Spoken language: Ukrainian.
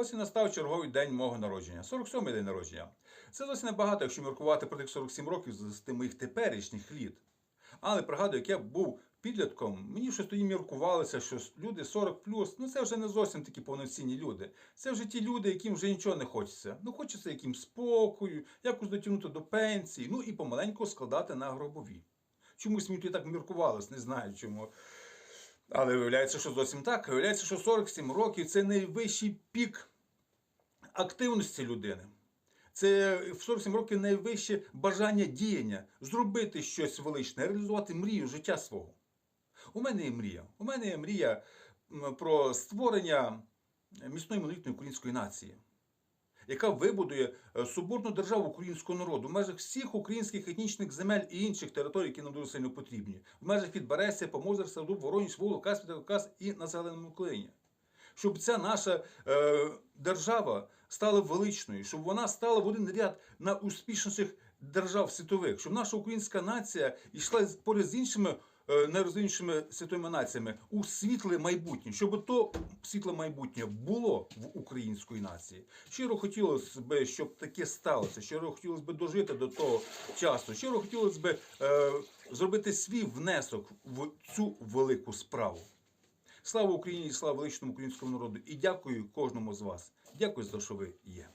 Ось і настав черговий день мого народження, 47-й день народження. Це зовсім небагато, якщо міркувати про тих 47 років з моїх теперішніх літ. Але пригадую, як я був підлітком, мені щось тоді міркувалося, що люди 40 ну це вже не зовсім такі повноцінні люди. Це вже ті люди, яким вже нічого не хочеться. Ну хочеться якимсь спокою, якось дотягнути до пенсії, ну і помаленьку складати на гробові. Чомусь мені тоді так міркувалось, не знаю чому. Але виявляється, що зовсім так. Виявляється, що 47 років це найвищий пік активності людини. Це в 47 років найвище бажання діяння, зробити щось величне, реалізувати мрію життя свого. У мене є мрія. У мене є мрія про створення міцної монолітної української нації, яка вибудує е, соборну державу українського народу в межах всіх українських етнічних земель і інших територій, які нам дуже сильно потрібні, в межах від Помозер, Сардуб, Вороніж, Волок, Каспій, Кавказ і на Зеленому Україні. Щоб ця наша е, держава стала величною, щоб вона стала в один ряд на успішніших держав світових, щоб наша українська нація йшла поряд з іншими е, найрозвиненішими світовими націями у світле майбутнє, щоб то світле майбутнє було в української нації. Щиро хотілося б, щоб таке сталося. Щиро хотілося б дожити до того часу. Щиро хотілося б е, зробити свій внесок в цю велику справу. Слава Україні, слава величному українському народу! І дякую кожному з вас. Дякую за те, що ви є.